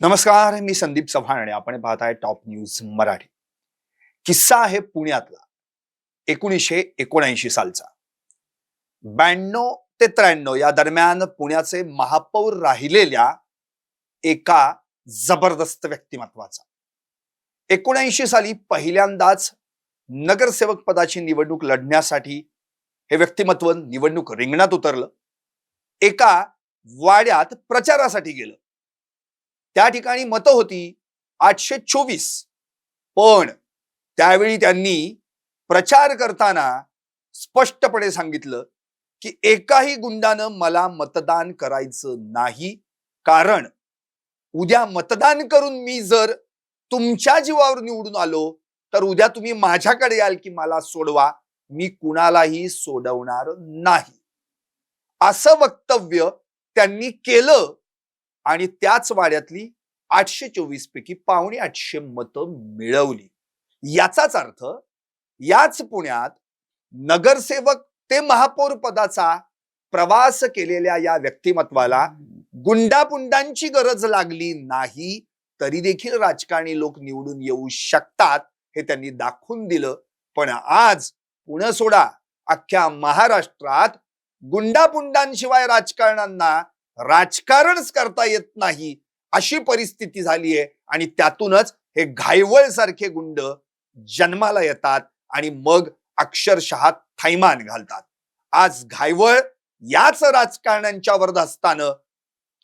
नमस्कार मी संदीप चव्हाण आणि आपण पाहत आहे टॉप न्यूज मराठी. किस्सा आहे पुण्यातला एकोणीसशे एकोणऐंशी सालचा. ब्याण्णव ते त्र्याण्णव या दरम्यान पुण्याचे महापौर राहिलेल्या एका जबरदस्त व्यक्तिमत्वाचा. एकोणऐंशी साली पहिल्यांदाच नगरसेवक पदाची निवडणूक लढण्यासाठी हे व्यक्तिमत्व निवडणूक रिंगणात उतरलं. एका वाड्यात प्रचारासाठी गेलं. त्या ठिकाणी मतं होती आठशे चोवीस. पण त्यावेळी त्यांनी प्रचार करताना स्पष्टपणे सांगितलं की एकाही गुंडानं मला मतदान करायचं नाही. कारण उद्या मतदान करून मी जर तुमच्या जीवावर निवडून आलो तर उद्या तुम्ही माझ्याकडे याल की मला सोडवा. मी कुणालाही सोडवणार नाही. असं वक्तव्य त्यांनी केलं. आणि त्याच वाड्यातली आठशे चोवीस पैकी पावणे आठशे मतं मिळवली. याचाच अर्थ याच पुण्यात नगरसेवक ते महापौर पदाचा प्रवास केलेल्या या व्यक्तिमत्वाला गुंडापुंडांची गरज लागली नाही तरी देखील राजकारणी लोक निवडून येऊ शकतात हे त्यांनी दाखवून दिलं. पण आज पुणे सोडा अख्ख्या महाराष्ट्रात गुंडापुंडांशिवाय राजकारणांना राजकारणच करता येत नाही अशी परिस्थिती झाली आहे. आणि त्यातूनच हे घायवळ सारखे गुंड जन्माला येतात आणि मग अक्षरशः थैमान घालतात. आज घायवळ याच राजकारण्यांच्या वरदहस्तानं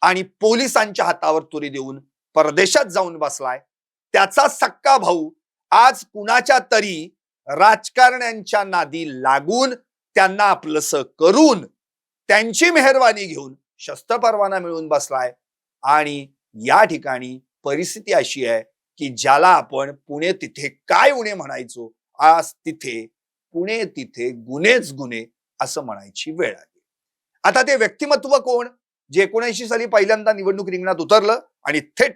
आणि पोलिसांच्या हातावर तुरी देऊन परदेशात जाऊन बसलाय. त्याचा सक्का भाऊ आज कुणाच्या तरी राजकारण्यांच्या नादी लागून त्यांना आपलंसं करून त्यांची मेहरवानी घेऊन शस्त्र परवाना मिळवून बसलाय. आणि या ठिकाणी परिस्थिती अशी आहे की ज्याला आपण पुणे तिथे काय उणे म्हणायचो आज तिथे पुणे तिथे गुन्हेच गुन्हे असं म्हणायची वेळ आली. आता ते व्यक्तिमत्व कोण? जे एकोणऐंशी साली पहिल्यांदा निवडणूक रिंगणात उतरलं आणि थेट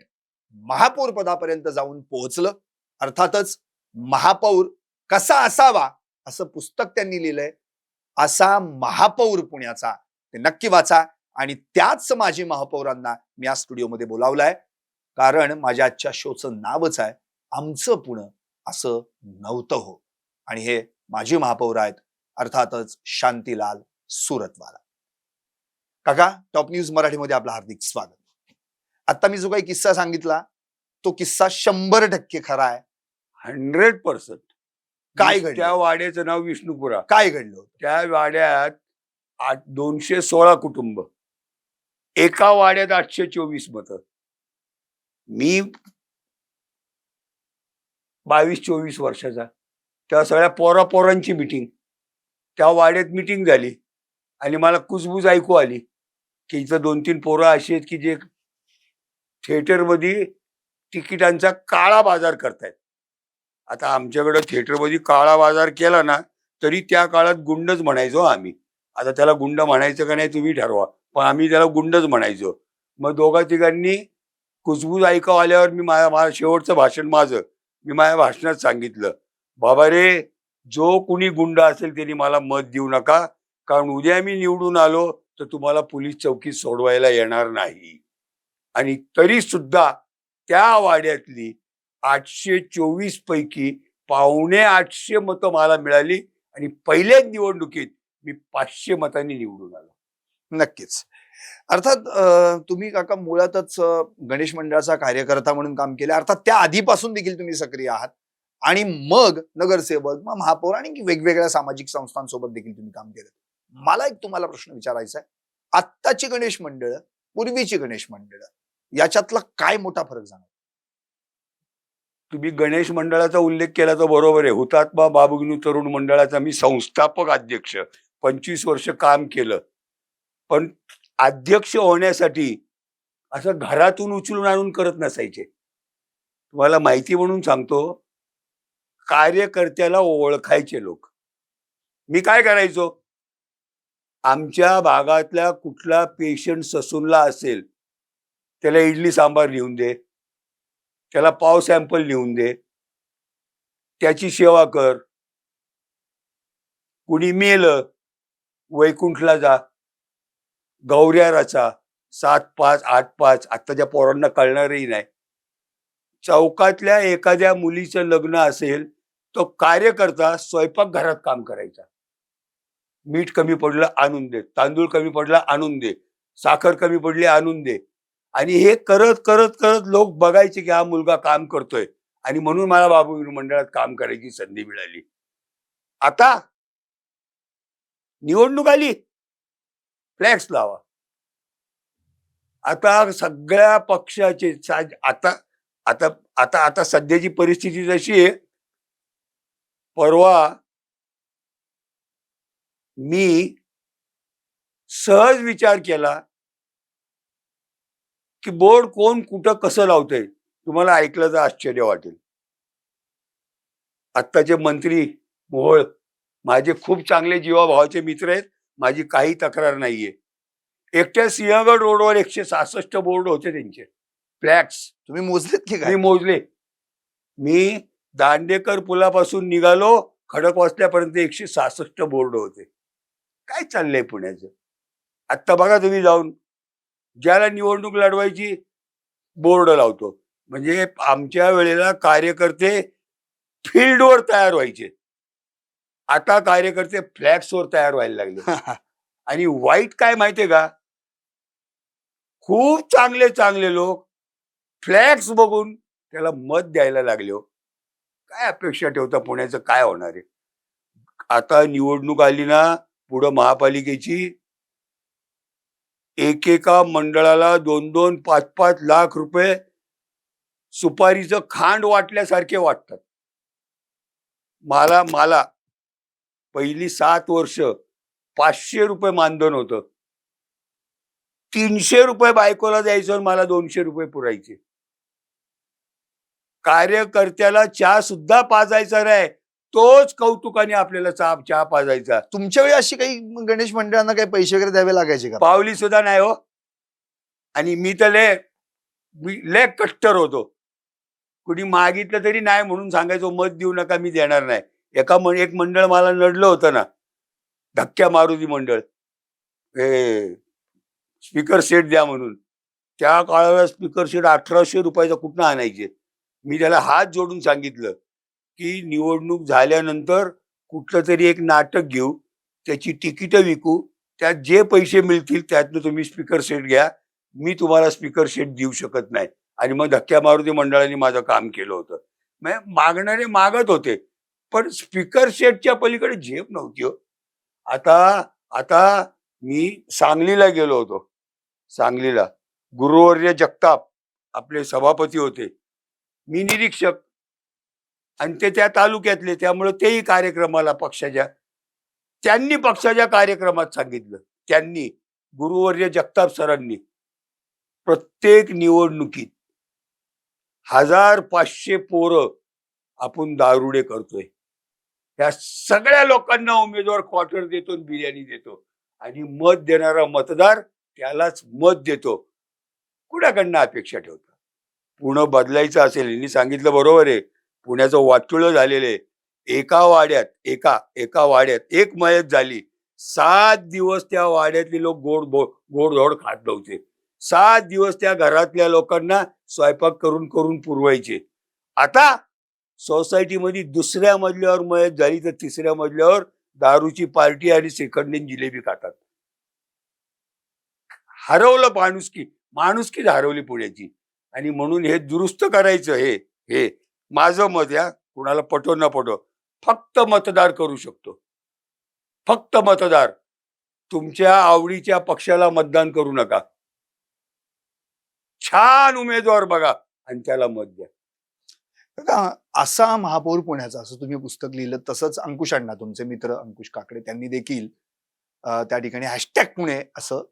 महापौर पदापर्यंत जाऊन पोहोचलं. अर्थातच महापौर कसा असावा असं पुस्तक त्यांनी लिहिलंय. असा महापौर पुण्याचा. ते नक्की वाचा. आणि त्याच माजी महापौरांना मी या स्टुडिओमध्ये बोलावलाय. कारण माझ्या आजच्या शोचं नावच आहे आमचं पुणं असं नव्हतं हो. आणि हे माजी महापौर आहेत अर्थातच शांतीलाल सुरतवाला. काका टॉप न्यूज मराठीमध्ये आपलं हार्दिक स्वागत. आता मी जो काही किस्सा सांगितला तो किस्सा शंभर टक्के खरा आहे. Hundred percent. काय घडलं? त्या वाड्याचं नाव विष्णुपुरा. काय घडलं त्या वाड्यात आठ दोनशे सोळा कुटुंब. एका वाड्यात आठशे चोवीस मत. मी बावीस चोवीस वर्षाचा. त्या सगळ्या पोरा पोरांची मिटिंग त्या वाड्यात मिटिंग झाली. आणि मला कुजबूज ऐकू आली की इथं दोन तीन पोरं अशी आहेत की जे थिएटरमध्ये तिकिटांचा काळा बाजार करतायत. आता आमच्याकडं थिएटरमध्ये काळा बाजार केला ना तरी त्या काळात गुंडच म्हणायचो आम्ही. आता त्याला गुंड म्हणायचं का नाही तुम्ही ठरवा. पण आम्ही त्याला गुंडच म्हणायचो. मग दोघा तिघांनी कुजबूज ऐकाव आल्यावर मी माझ्या माझं शेवटचं भाषण माझं मी माझ्या भाषणात सांगितलं. बाबा रे जो कुणी गुंड असेल त्यांनी मला मत देऊ नका कारण उद्या मी निवडून आलो तर तुम्हाला पोलीस चौकीत सोडवायला येणार नाही. आणि तरी सुद्धा त्या वाड्यातली आठशे चोवीस पैकी पावणे आठशे मतं मला मिळाली आणि पहिल्याच निवडणुकीत मी पाचशे मतांनी निवडून आलो. नक्कीच. अर्थात तुम्ही काका मुळातच गणेश मंडळाचा कार्यकर्ता म्हणून काम केले. अर्थात त्या आधीपासून देखील तुम्ही सक्रिय आहात. आणि मग नगरसेवक मग महापौर आणि वेगवेगळ्या सामाजिक संस्थांसोबत देखील तुम्ही काम केलं. मला एक तुम्हाला प्रश्न विचारायचा आहे आत्ताची गणेश मंडळ पूर्वीची गणेश मंडळ याच्यातला काय मोठा फरक जाणार तुम्ही गणेश मंडळाचा उल्लेख केला तर बरोबर आहे. हुतात्मा बाबुगनू तरुण मंडळाचा मी संस्थापक अध्यक्ष पंचवीस वर्ष काम केलं. पण अध्यक्ष होण्यासाठी असं घरातून उचलून आणून करत नसायचे. तुम्हाला माहिती म्हणून सांगतो कार्यकर्त्याला ओळखायचे लोक. मी काय करायचो? आमच्या भागातल्या कुठला पेशंट ससूनला असेल त्याला इडली सांबार लिहून दे त्याला पाव सॅम्पल लिहून दे त्याची सेवा कर. कुणी मेलं वैकुंठला जा. गौऱ्या रचा सात पाच आठ पाच आत्ताच्या पोरांना कळणारही नाही. चौकातल्या एखाद्या मुलीचं लग्न असेल तो कार्यकर्ता स्वयंपाकघरात काम करायचा. मीठ कमी पडलं आणून दे. तांदूळ कमी पडला आणून दे. साखर कमी पडली आणून दे. आणि हे करत करत करत लोक बघायचे की हा मुलगा काम करतोय. आणि म्हणून मला बाबू मंडळात काम करायची संधी मिळाली. आता निवडणूक आली. फ्लॅक्स लावा. आता सगळ्या पक्षाचे आता आता आता आता सध्याची परिस्थिती जशी आहे परवा मी सहज विचार केला की बोर्ड कोण कुठं कसं लावतंय तुम्हाला ऐकलं तर आश्चर्य वाटेल. आत्ताचे मंत्री मोहोळ माझे खूप चांगले जीवाभावाचे मित्र आहेत. माझी काही तक्रार नाहीये. एकट्या सिंहगड रोडवर एकशे सहासष्ट बोर्ड होते त्यांचे. फ्लॅक्स तुम्ही मोजलेत की मी काय मोजले. मी दांडेकर पुलापासून निघालो खडक वाचल्यापर्यंत एकशे सहासष्ट बोर्ड होते. काय चाललंय पुण्याचं? आत्ता बघा तुम्ही जाऊन. ज्याला निवडणूक लढवायची बोर्ड लावतो. म्हणजे आमच्या वेळेला कार्यकर्ते फील्डवर तयार व्हायचे. आता कार्यकर्ते फ्लॅक्सवर तयार व्हायला लागले. आणि वाईट काय माहितीये का? खूप चांगले चांगले लोक फ्लॅक्स बघून त्याला मत द्यायला लागले हो. काय अपेक्षा ठेवता पुण्याचं? काय होणार आहे? आता निवडणूक आली ना पुढं महापालिकेची. एकेका मंडळाला दोन दोन पाच पाच लाख रुपये सुपारीचं खांड वाटल्यासारखे वाटतात. मला मला पहिली सात वर्ष पाचशे रुपये मानधन होतं. तीनशे रुपये बायकोला द्यायचं आणि मला दोनशे रुपये पुरायचे. कार्यकर्त्याला चहा सुद्धा पाजायचा नाही. तोच कौतुकाने आपल्याला चहा चहा पाजायचा. तुमच्या वेळी अशी काही गणेश मंडळांना काही पैसे वगैरे द्यावे लागायचे का? पावली सुद्धा नाही हो. आणि मी तर लय मी लय कट्टर होतो. कुणी मागितलं तरी नाही म्हणून सांगायचो मत देऊ नका मी देणार नाही. एका मं- एक मंडळ मला नडलं होतं ना. धक्क्या मारुती मंडळ. हे स्पीकर सेट द्या म्हणून. त्या काळाला स्पीकर सेट अठराशे रुपयाचा कुठनं आणायचे? मी त्याला हात जोडून सांगितलं की निवडणूक झाल्यानंतर कुठलं तरी एक नाटक घेऊ त्याची तिकीटं विकू त्यात जे पैसे मिळतील त्यातनं तुम्ही स्पीकर सेट घ्या. मी तुम्हाला स्पीकर सेट देऊ शकत नाही. आणि मग धक्क्या मारुती मंडळाने माझं काम केलं होतं. मागणारे मागत होते. पण स्पीकर सेटच्या पलीकडे झेप नव्हती हो. आता आता मी सांगलीला गेलो होतो. सांगलीला. गुरुवर्य जगताप आपले सभापती होते. मी निरीक्षक. आणि ते त्या तालुक्यातले त्यामुळे तेही कार्यक्रमाला पक्षाच्या त्यांनी पक्षाच्या कार्यक्रमात सांगितलं. त्यांनी गुरुवर्य जगताप सरांनी प्रत्येक निवडणुकीत हजार पाचशे पोरं आपण दारुडे करतोय. या सगळ्या लोकांना उमेदवार क्वार्टर देतो बिर्याणी देतो. आणि मत देणारा मतदार त्यालाच मत देतो. कुणाकडनं अपेक्षा ठेवता? पुणे बदलायचं असेल यांनी सांगितलं बरोबर आहे. पुण्याचं वाटुळं झालेलं आहे. एका वाड्यात एका एका वाड्यात एक मयत झाली. सात दिवस त्या वाड्यातले लोक गोड गोड गोडधोड खात नव्हते. सात दिवस त्या घरातल्या लोकांना स्वयंपाक करून करून पुरवायचे. आता सोसायटीमध्ये दुसऱ्या मजल्यावर मयत झाली तर तिसऱ्या मजल्यावर दारूची पार्टी आणि सेकंड जिलेबी खातात. हरवलं माणुसकी माणुसकीच हरवली पुण्याची. आणि म्हणून हे दुरुस्त करायचं हे हे माझं मत या कुणाला पटो ना पटो. फक्त मतदार करू शकतो. फक्त मतदार. तुमच्या आवडीच्या पक्षाला मतदान करू नका. छान उमेदवार बघा आणि त्याला मत द्या. का असा महापौर पुण्याचा असं तुम्ही पुस्तक लिहिलं तसंच अंकुश अण्णा तुमचे मित्र अंकुश काकडे त्यांनी देखील त्या ठिकाणी हॅशटॅग पुणे असं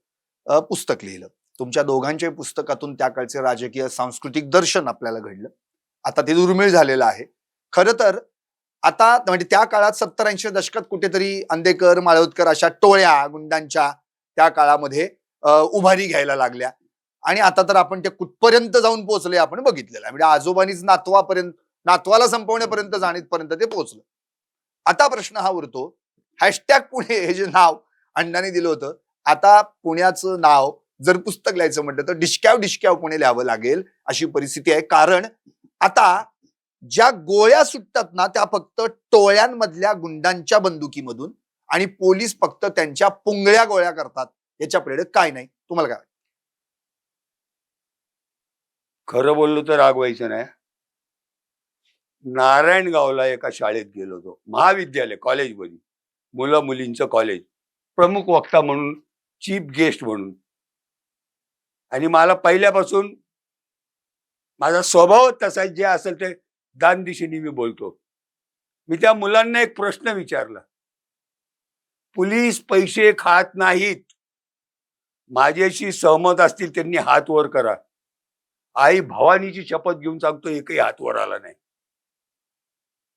पुस्तक लिहिलं. तुमच्या दोघांच्या पुस्तकातून त्या काळचे राजकीय सांस्कृतिक दर्शन आपल्याला घडलं. आता ते दुर्मिळ झालेलं आहे. खरं तर आता म्हणजे त्या काळात सत्तर ऐंशी दशकात कुठेतरी अंदेकर माळवतकर अशा टोळ्या गुंडांच्या त्या काळामध्ये उभारी घ्यायला लागल्या. आणि आता तर आपण ते कुठपर्यंत जाऊन पोहोचले आपण बघितलेलं आहे. म्हणजे आजोबानीच नातवापर्यंत नातवाला संपवण्यापर्यंत जाणीपर्यंत ते पोहोचलं. आता प्रश्न हा उरतो हॅशटॅग पुणे हे जे नाव अण्णाने दिलं होतं आता पुण्याचं नाव जर पुस्तक लिहायचं म्हटलं तर डिशक्याव डिशक्याव पुणे लिहावं लागेल अशी परिस्थिती आहे. कारण आता ज्या गोळ्या सुटतात ना त्या फक्त टोळ्यांमधल्या गुंडांच्या बंदुकीमधून आणि पोलीस फक्त त्यांच्या पुंगळ्या गोळ्या करतात. याच्या काय नाही. तुम्हाला काय वाटतं? खरं बोललो तर रागवायचं नाही. नारायणगावला एका शाळेत गेलो होतो. महाविद्यालय कॉलेजमध्ये मुलं मुलींचं कॉलेज प्रमुख वक्ता म्हणून चीफ गेस्ट म्हणून. आणि मला पहिल्यापासून माझा स्वभाव तसा जे असेल ते दान दिशेने मी बोलतो. मी त्या मुलांना एक प्रश्न विचारला. पोलीस पैसे खात नाहीत. माझ्याशी सहमत असतील त्यांनी हात वर करा. आई भवानीची शपथ घेऊन सांगतो एकही हात वर आला नाही.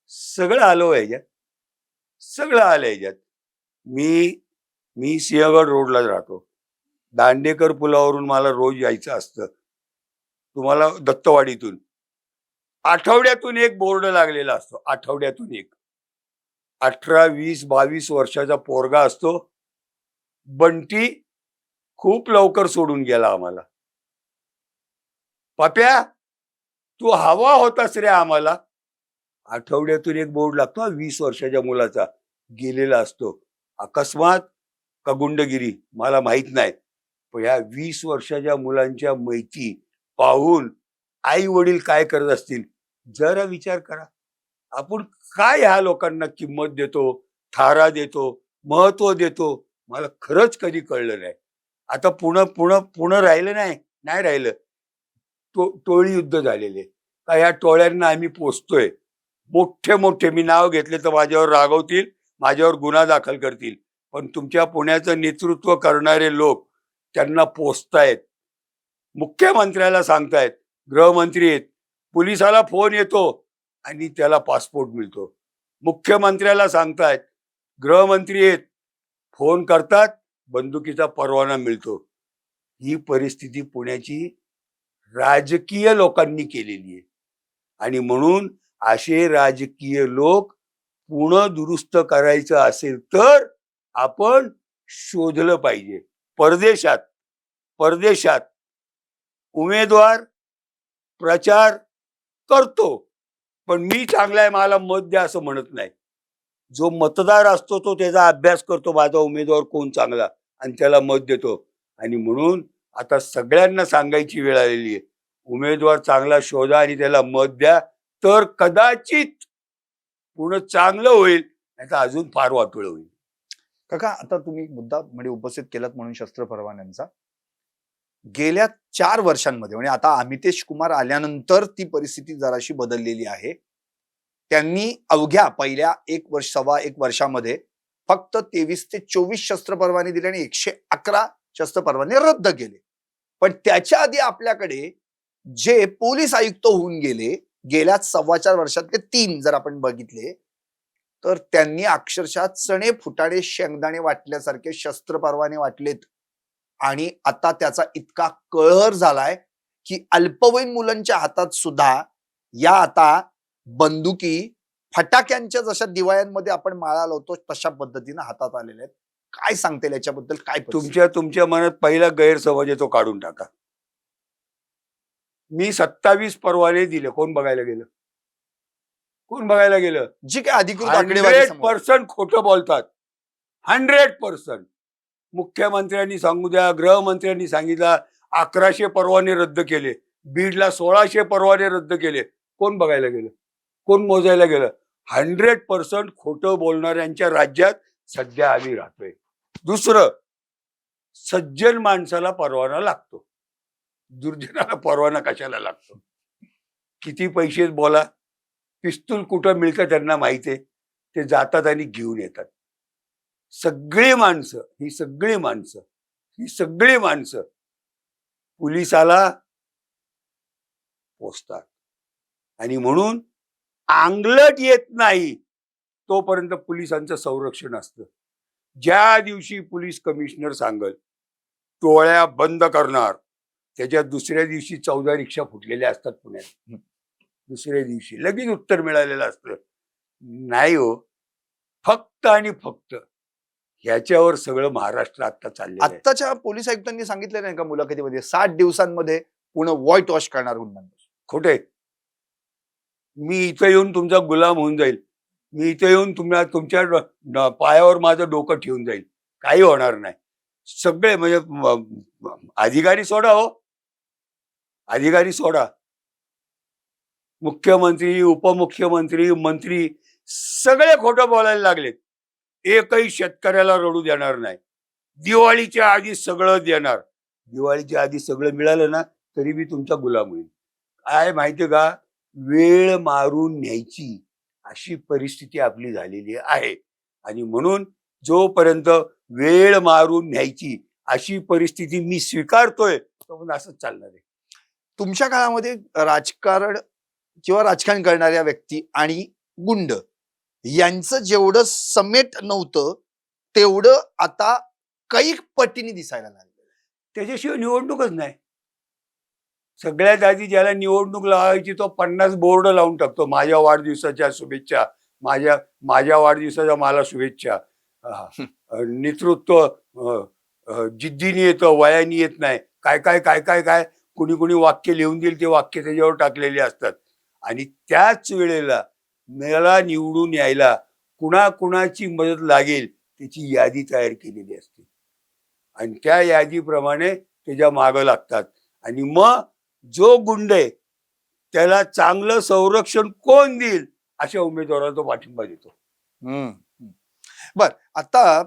सगळं आलो हो याच्यात. सगळं आलं याच्यात. मी मी सिंहगड रोडलाच राहतो. दांडेकर पुलावरून मला रोज यायचं असतं. तुम्हाला दत्तवाडीतून. आठवड्यातून एक बोर्ड लागलेला असतो आठवड्यातून एक. अठरा वीस बावीस वर्षाचा पोरगा असतो. बंटी खूप लवकर सोडून गेला आम्हाला. पप्या तू हवा होतास रे आम्हाला. आठवड्यातून एक बोर्ड लागतो वीस वर्षाच्या मुलाचा. गेलेला असतो. अकस्मात का गुंडगिरी मला माहीत नाही. पण ह्या वीस वर्षाच्या मुलांच्या मैती पाहून आई वडील काय करत असतील जरा विचार करा. आपण काय ह्या लोकांना किंमत देतो थारा देतो महत्त्व देतो मला खरंच कधी कळलं नाही. आता पुणं पुणं पुणं राहिलं नाही नाही राहिलं. टो टोळी युद्ध झालेले. का या टोळ्यांना आम्ही पोचतोय मोठे मोठे मी नाव घेतले तर माझ्यावर रागवतील माझ्यावर गुन्हा दाखल करतील. पण तुमच्या पुण्याचं नेतृत्व करणारे लोक त्यांना पोचतायत मुख्यमंत्र्याला सांगतायत गृहमंत्री आहेत. पोलिसाला फोन येतो आणि त्याला पासपोर्ट मिळतो. मुख्यमंत्र्याला सांगतायत गृहमंत्री आहेत. फोन करतात बंदुकीचा परवाना मिळतो. ही परिस्थिती पुण्याची राजकीय लोकांनी केलेली आहे. आणि म्हणून असे राजकीय लोक पुणं दुरुस्त करायचं असेल तर आपण शोधलं पाहिजे. परदेशात परदेशात उमेदवार प्रचार करतो. पण मी चांगला आहे मला मत द्या असं म्हणत नाही. जो मतदार असतो तो त्याचा अभ्यास करतो माझा उमेदवार कोण चांगला? आणि त्याला मत देतो. आणि म्हणून आता सगळ्यांना सांगायची वेळ आलेली आहे. उमेदवार चांगला शोधा आणि त्याला मत द्या तर कदाचित पूर्ण चांगलं होईल नाही तर अजून फार वाटोळ होईल. काका आता तुम्ही मुद्दा म्हणजे उपस्थित केलात म्हणून शस्त्र परवान्यांचा गेल्या चार वर्षांमध्ये म्हणजे आता अमितेश कुमार आल्यानंतर ती परिस्थिती जराशी बदललेली आहे. त्यांनी अवघ्या पहिल्या एक वर्ष सव्वा एक वर्षामध्ये फक्त तेवीस ते चोवीस शस्त्र परवाने दिले आणि एकशे अकरा शस्त्र परवाने रद्द केले. पण त्याच्या आधी आपल्याकडे जे पोलीस आयुक्त होऊन गेले गेल्या सव्वा चार वर्षातले तीन जर आपण बघितले तर त्यांनी अक्षरशः चणे फुटाणे शेंगदाणे वाटल्यासारखे शस्त्र परवाने वाटलेत. आणि आता त्याचा इतका कळहर झालाय की अल्पवयीन मुलांच्या हातात सुद्धा या आता बंदुकी फटाक्यांच्या जशा दिवाळ्यांमध्ये आपण माळा लावतो तशा पद्धतीने हातात आलेल्या आहेत. काय सांगते याच्याबद्दल? काय? तुमच्या तुमच्या मनात पहिला गैरसमज आहे तो काढून टाका. मी सत्तावीस परवाने दिले. कोण बघायला गेलं? कोण बघायला गेलं? जी काय अधिकृत पर्सेंट खोटं बोलतात. Hundred percent. मुख्यमंत्र्यांनी सांगू द्या गृहमंत्र्यांनी सांगितलं अकराशे परवाने रद्द केले. बीडला सोळाशे परवाने रद्द केले. कोण बघायला गेलं? कोण मोजायला गेलं? हंड्रेड पर्सेंट खोटं बोलणाऱ्यांच्या राज्यात सध्या आम्ही राहतोय. दुसरं सज्जन माणसाला परवाना लागतो. दुर्जनाला परवाना कशाला लागतो? किती पैसे बोला. पिस्तूल कुठं मिळतं त्यांना माहिती आहे. ते जातात आणि घेऊन येतात. सगळी माणसं ही सगळी माणसं ही सगळी माणसं पोलिसाला पोचतात आणि म्हणून आंगलट येत नाही तोपर्यंत पोलिसांचं संरक्षण असतं. ज्या दिवशी पोलीस कमिशनर सांगल टोळ्या बंद करणार त्याच्या दुसऱ्या दिवशी चौदा रिक्षा फुटलेल्या असतात पुण्यात. दुसऱ्या दिवशी लगेच उत्तर मिळालेलं असतं. नाही हो फक्त आणि फक्त ह्याच्यावर सगळं महाराष्ट्र आता चाललेलं आहे. आत्ताच्या पोलीस आयुक्तांनी सांगितलं नाही का मुलाखतीमध्ये? साठ दिवसांमध्ये पुणे व्हाईट वॉश करणार गुन्ह्यांवर खोटे मी इथं येऊन तुमचा गुलाम होऊन जाईल. मी इथे येऊन तुम्हाला तुमच्या पायावर माझं डोकं ठेवून जाईल. काही होणार नाही. सगळे म्हणजे अधिकारी सोडा हो. अधिकारी सोडा. मुख्यमंत्री उपमुख्यमंत्री मंत्री सगळे खोटं बोलायला लागलेत. एकही शेतकऱ्याला रडू देणार नाही. दिवाळीच्या आधी सगळं देणार. दिवाळीच्या आधी सगळं मिळालं ना तरी मी तुमचा गुलाम होईल काय माहितीये का? वेळ मारून न्यायची. अशी परिस्थिती आपली झालेली आहे. आणि म्हणून जोपर्यंत वेळ मारून न्यायची अशी परिस्थिती मी स्वीकारतोय तो असंच चालणार आहे. तुमच्या काळामध्ये राजकारण किंवा राजकारण करणाऱ्या व्यक्ती आणि गुंड यांचं जेवढं समेट नव्हतं तेवढं आता कैक पटीने दिसायला लागलं. त्याच्याशिवाय निवडणूकच नाही. सगळ्यात आधी ज्याला निवडणूक लावायची तो पन्नास बोर्ड लावून टाकतो. माझ्या वाढदिवसाच्या शुभेच्छा. माझ्या माझ्या वाढदिवसाच्या मला शुभेच्छा. नेतृत्व जिद्दीने येतं वयाने येत नाही. काय काय काय काय काय? कुणी कुणी वाक्य लिहून देईल ते वाक्य त्याच्यावर टाकलेले असतात. आणि त्याच वेळेला मला निवडून यायला कुणाकुणाची मदत लागेल त्याची यादी तयार केलेली असते. आणि त्या यादीप्रमाणे त्याच्या मागं लागतात. आणि मग जो गुंड त्याला चांगलं संरक्षण कोण देईल अशा उमेदवाराला तो पाठिंबा देतो. हम्म. बर आता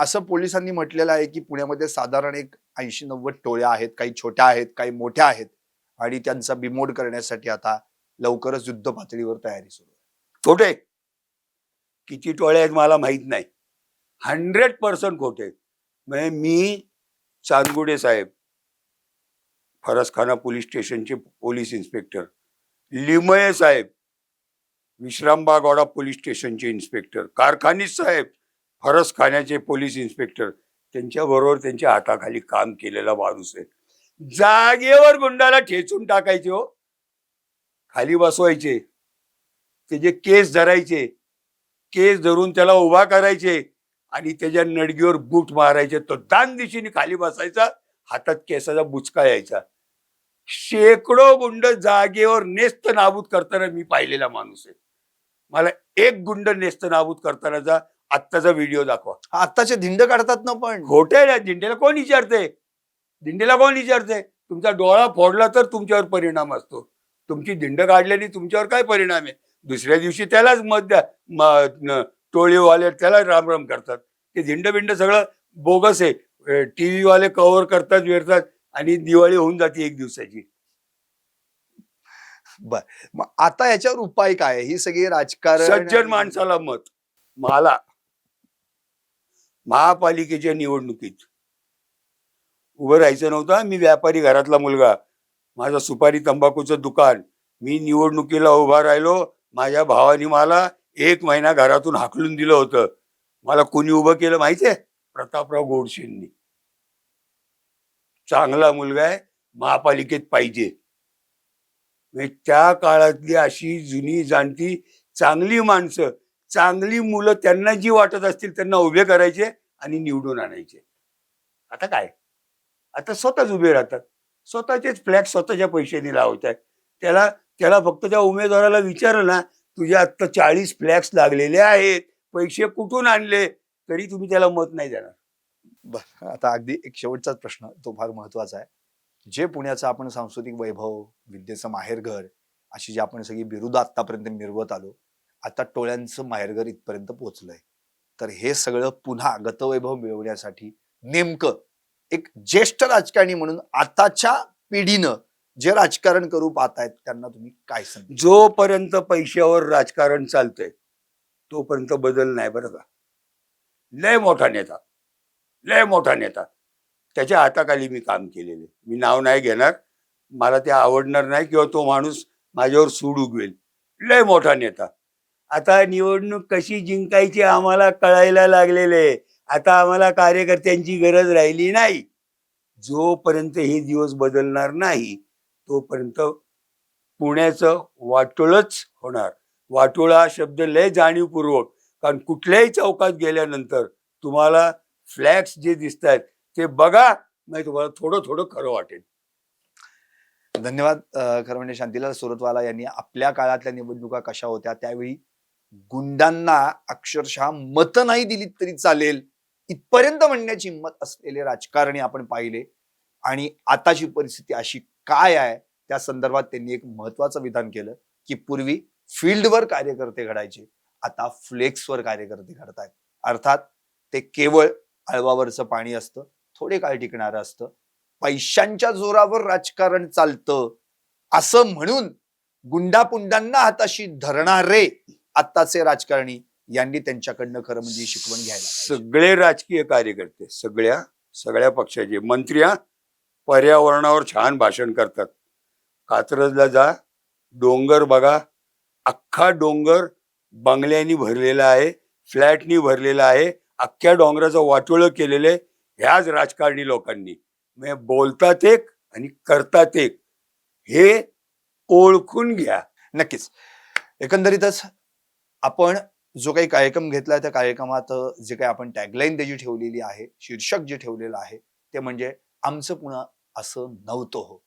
असं पोलिसांनी म्हटलेलं आहे की पुण्यामध्ये साधारण एक ऐंशी नव्वद टोळ्या आहेत काही छोट्या आहेत काही मोठ्या आहेत आणि त्यांचा बिमोड करण्यासाठी आता लवकरच युद्ध पातळीवर तयारी सुरू आहे. खोटे. किती टोळे आहेत मला माहीत नाही. हंड्रेड पर्सेंट खोटे म्हणजे मी चांदगुडे साहेब फरसखाना पोलीस स्टेशनचे पोलीस इन्स्पेक्टर. लिमये साहेब विश्रामबागवाडा पोलीस स्टेशनचे इन्स्पेक्टर. कारखानीस साहेब फरसखान्याचे पोलीस इन्स्पेक्टर. त्यांच्याबरोबर त्यांच्या हाताखाली काम केलेला माणूस आहे. जागेवर गुंडाला ठेचून टाकायचे हो. खाली बसवायचे. त्याचे केस धरायचे. केस धरून त्याला उभा करायचे. आणि त्याच्या नडगीवर बूट मारायचे. तो दान दिशेने खाली बसायचा. हातात केसाचा बुचका यायचा. शेकडो गुंड जागेवर नेस्त नाबूद करताना मी पाहिलेला माणूस आहे. मला एक गुंड नेस्त नाबूद करतानाचा आत्ताचा व्हिडिओ दाखवा. आत्ताचे धिंड काढतात ना पण. खोटे ना दिंडेला कोण विचारते? दिंडेला कोण विचारते? तुमचा डोळा फोडला तर तुमच्यावर परिणाम असतो. तुमची दिंड काढल्याने तुमच्यावर काय परिणाम आहे? दुसऱ्या दिवशी त्यालाच मत द्या. टोळीवाले त्याला राम राम करतात. ते दिंड बिंड सगळं बोगस आहे. टीव्ही वाले कव्हर करतात वेरतात. आणि दिवाळी होऊन जाते एक दिवसाची. मग आता याच्यावर उपाय काय? ही सगळी राजकारण सज्जन माणसाला मत. मला. महापालिकेच्या निवडणुकीत. उभं राहायचं नव्हतं. मी व्यापारी घरातला मुलगा. माझं सुपारी तंबाखूचं दुकान. मी निवडणुकीला उभा राहिलो. माझ्या भावाने मला एक महिना घरातून हाकलून दिलं होतं. मला कोणी उभं केलं माहितीये? प्रतापराव गोडशेंनी चांगला मुलगा आहे महापालिकेत पाहिजे. म्हणजे त्या काळातली अशी जुनी जाणती चांगली माणसं चांगली मुलं त्यांना जी वाटत असतील त्यांना उभे करायचे आणि निवडून आणायचे. आता काय? आता स्वतःच उभे राहतात. स्वतःचेच फ्लॅट स्वतःच्या पैशाने लावत आहेत त्याला त्याला फक्त त्या उमेदवाराला विचारलं ना तुझ्या आत्ता चाळीस फ्लॅक्स लागलेले आहेत पैसे कुठून आणले? तरी तुम्ही त्याला मत नाही देणार. बर आता अगदी एक शेवटचाच प्रश्न तो फार महत्त्वाचा आहे. जे पुण्याचं आपण सांस्कृतिक वैभव विद्येचं माहेरघर अशी जी आपण सगळी बिरुद आतापर्यंत मिरवत आलो आता टोळ्यांचं माहेरघर इथपर्यंत पोहोचलंय. तर हे सगळं पुन्हा गतवैभव मिळवण्यासाठी नेमकं एक ज्येष्ठ राजकारणी म्हणून आताच्या पिढीनं जे राजकारण करू पाहतायत त्यांना तुम्ही काय सांग जोपर्यंत पैशावर राजकारण चालतंय तोपर्यंत बदल नाही बरं का. लय मोठा नेता. लय मोठा नेता. त्याच्या हाताखाली मी काम केलेले मी नाव नाही घेणार मला ते आवडणार नाही किंवा तो माणूस माझ्यावर सूड उगवेल. लय मोठा नेता. आता निवडणूक कशी जिंकायची आम्हाला कळायला लागलेले आता आम्हाला कार्यकर्त्यांची गरज राहिली नाही. जोपर्यंत हे दिवस बदलणार नाही तोपर्यंत पुण्याचं वाटोळच होणार. वाटोळा हा शब्द लय जाणीवपूर्वक कारण कुठल्याही चौकात गेल्यानंतर तुम्हाला फ्लॅक्स जे दिसत आहेत ते बघा नाही तुम्हाला थोडं थोडं खरं वाटेल. धन्यवाद खरं म्हणजे शांतीलाल सुरतवाला यांनी आपल्या काळातल्या निवडणुका कशा होत्या त्यावेळी गुंडांना अक्षरशः मतं नाही दिलीत तरी चालेल इथपर्यंत म्हणण्याची हिंमत असलेले राजकारणी आपण पाहिले. आणि आताची परिस्थिती अशी काय आहे त्या संदर्भात त्यांनी एक महत्वाचं विधान केलं की पूर्वी फील्डवर कार्यकर्ते घडायचे आता फ्लेक्सवर कार्यकर्ते घडतायत. अर्थात ते केवळ आळवावरचं पाणी असतं थोडे काळ टिकणारं असतं. पैशांच्या जोरावर राजकारण चालतं. असं म्हणून गुंडापुंडांना हाताशी धरणारे आत्ताचे राजकारणी यांनी त्यांच्याकडनं खरं म्हणजे शिकवण घ्यायला सगळे राजकीय कार्यकर्ते सगळ्या सगळ्या पक्षाचे मंत्र्या पर्यावरणावर छान भाषण करतात. कात्रजला जा डोंगर बघा. अख्खा डोंगर बंगल्यांनी भरलेला आहे फ्लॅटनी भरलेला आहे. अख्ख्या डोंगराचं वाटोळं केलेलं आहे ह्याच राजकारणी लोकांनी. म्हणजे बोलतात एक आणि करतात एक. हे ओळखून घ्या. नक्कीच. एकंदरीतच आपण जो काही कार्यक्रम घेतला त्या कार्यक्रमात जे काही आपण टॅगलाईन त्याची ठेवलेली आहे शीर्षक जे ठेवलेलं आहे ते म्हणजे आमचं पुन्हा असं नव्हतं हो.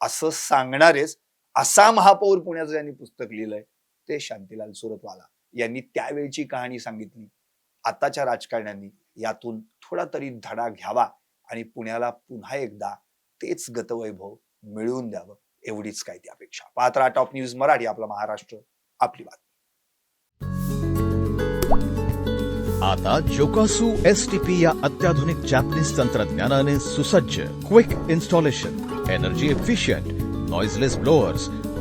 असं सांगणारेच असा महापौर पुण्याचं ज्यांनी पुस्तक लिहिलंय ते शांतीलाल सुरतवाला यांनी त्यावेळची कहाणी सांगितली. आताच्या राजकारण्यांनी यातून थोडा तरी धडा घ्यावा आणि पुण्याला पुन्हा एकदा तेच गतवैभव मिळवून द्यावं एवढीच काय ती अपेक्षा. पात्र टॉप न्यूज मराठी आपला महाराष्ट्र आपली बात आता जोकासू एस टी पी या अत्याधुनिक जॅपनीज तंत्रज्ञानाने सुसज्ज quick installation energy efficient noiseless blowers